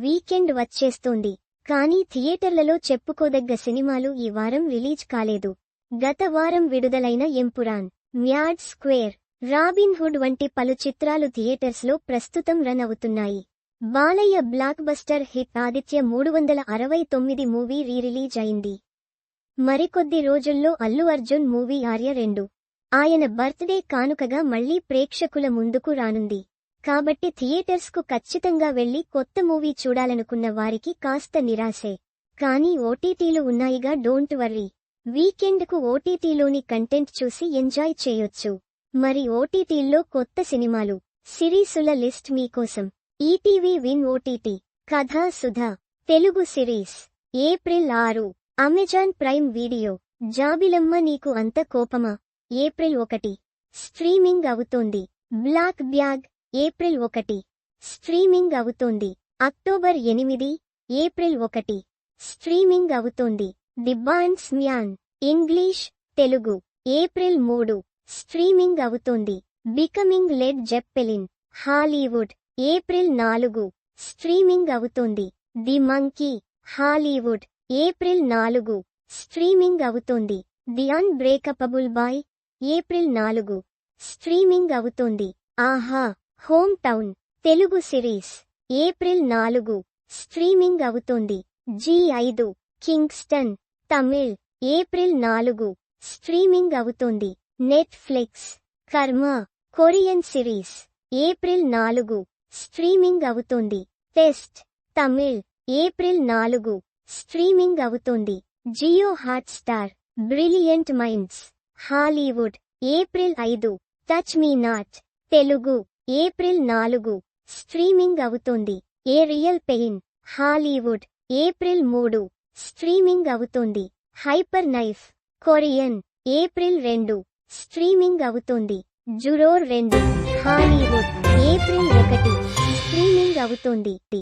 Weekend వచ్చేస్తోంది. కానీ థియేటర్లలో చెప్పుకోదగ్గ సినిమాలు ఈ వారం రిలీజ్ కాలేదు. గత వారం విడుదలైన Empuraan mad square Robin Hood వంటి పలు చిత్రాలు థియేటర్స్లో ప్రస్తుతం రన్ అవుతున్నాయి. Balayya block buster hit Aditya మూడు వందల అరవై తొమ్మిది మూవీ రీరిలీజ్ అయింది. మరికొద్ది రోజుల్లో అల్లు అర్జున్ మూవీ ఆర్య రెండు. ఆయన బర్త్డే కానుకగా మళ్ళీ ప్రేక్షకుల ముందుకు రానుంది. కాబట్టి థియేటర్స్కు ఖచ్చితంగా వెళ్ళి కొత్త మూవీ చూడాలనుకున్న వారికి కాస్త నిరాశే. కానీ ఓటీటీలు ఉన్నాయిగా డోంట్ వర్రీ. వీకెండ్కు ఓటీటీలోని కంటెంట్ చూసి ఎంజాయ్ చేయొచ్చు. మరి ఓటీటీల్లో కొత్త సినిమాలు సిరీసుల లిస్ట్ మీకోసం. ETV win OTT. Katha Sudha. Telugu series. April ఆరు. Amazon prime video. జాబిలమ్మ నీకు అంత కోపమా? ఏప్రిల్ ఒకటి. స్ట్రీమింగ్ అవుతోంది. Black bag. ఏప్రిల్ ఒకటి. స్ట్రీమింగ్ అవుతోంది. అక్టోబర్ ఎనిమిది ఏప్రిల్ ఒకటి. స్ట్రీమింగ్ అవుతోంది. The bondsman English Telugu. April మూడు. స్ట్రీమింగ్ అవుతోంది. Becoming Led Zeppelin Hollywood. April నాలుగు. స్ట్రీమింగ్ అవుతోంది. The monkey Hollywood. ఏప్రిల్ నాలుగు. స్ట్రీమింగ్ అవుతోంది. ది అన్బ్రేకపబుల్ బాయ్ ఏప్రిల్ నాలుగు. స్ట్రీమింగ్ అవుతోంది. Aha! Home town Telugu series April నాలుగు స్ట్రీమింగ్ అవుతోంది. జీ ఐదు కింగ్స్టన్ తమిళ్ ఏప్రిల్ నాలుగు స్ట్రీమింగ్ అవుతోంది. Netflix karma Korean series April నాలుగు స్ట్రీమింగ్ అవుతోంది. టెస్ట్ తమిళ్ ఏప్రిల్ నాలుగు స్ట్రీమింగ్ అవుతోంది. Jio Hotstar brilliant minds Hollywood April ఐదు touch me not Telugu. April నాలుగు స్ట్రీమింగ్ అవుతుంది. A real pain Hollywood April మూడు స్ట్రీమింగ్ అవుతుంది. హైపర్ నైఫ్ కొరియన్ ఏప్రిల్ రెండు స్ట్రీమింగ్ అవుతుంది. జురోర్ రెండు హాలీవుడ్ ఏప్రిల్ ఒకటి స్ట్రీమింగ్ అవుతుంది.